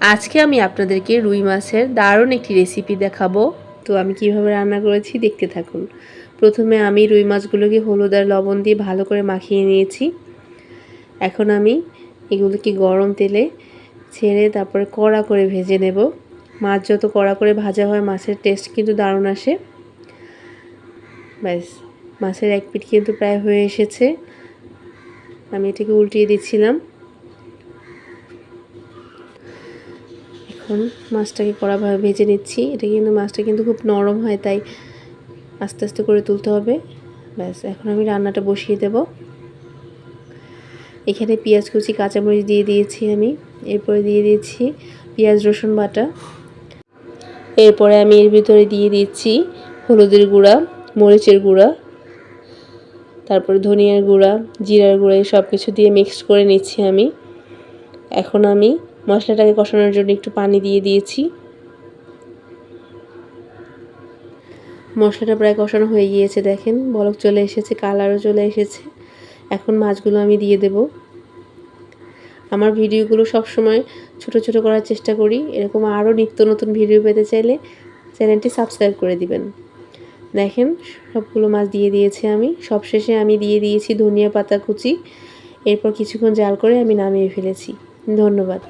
আজকে আমি আপনাদেরকে রুই মাছের দারুণ একটি রেসিপি দেখাবো। তো আমি কীভাবে রান্না করেছি দেখতে থাকুন। প্রথমে আমি রুই মাছগুলোকে হলুদ আর লবণ দিয়ে ভালো করে মাখিয়ে নিয়েছি। এখন আমি এগুলোকে গরম তেলে ছেড়ে তারপরে কড়া করে ভেজে নেব। মাছ যত কড়া করে ভাজা হয়, মাছের টেস্ট কিন্তু দারুণ আসে। ব্যাস, মাছের এক পিঠ কিন্তু প্রায় হয়ে এসেছে। আমি এটাকে উল্টিয়ে দিচ্ছিলাম। এখন মাছটাকে কড়াভাবে ভেজে নিচ্ছি। এটা কিন্তু মাছটা কিন্তু খুব নরম হয়, তাই আস্তে আস্তে করে তুলতে হবে। ব্যাস, এখন আমি রান্নাটা বসিয়ে দেব। এখানে পেঁয়াজ কুচি, কাঁচামরিচ দিয়ে দিয়েছি আমি। এরপরে দিয়ে দিয়েছি পেঁয়াজ, রসুন বাটা। এরপরে আমি এর ভিতরে দিয়ে দিচ্ছি হলুদের গুঁড়া, মরিচের গুঁড়া, তারপরে ধনিয়ার গুঁড়া, জিরার গুঁড়া, এই সব কিছু দিয়ে মিক্সড করে নিচ্ছি আমি। এখন আমি মশলাটাকে কষানোর জন্য একটু পানি দিয়ে দিয়েছি। মশলাটা প্রায় কষানো হয়ে গিয়েছে, দেখেন। বলক চলে এসেছে, কালারও চলে এসেছে। এখন মাছগুলো আমি দিয়ে দেব। আমার ভিডিওগুলো সব সময় ছোট ছোট করার চেষ্টা করি। এরকম আরও নিত্য নতুন ভিডিও পেতে চাইলে চ্যানেলটি সাবস্ক্রাইব করে দিবেন। দেখেন, সবগুলো মাছ দিয়ে দিয়েছি আমি। সবশেষে আমি দিয়ে দিয়েছি ধনিয়া পাতা কুচি। এরপর কিছুক্ষণ জাল করে আমি নামিয়ে ফেলেছি। ধন্যবাদ।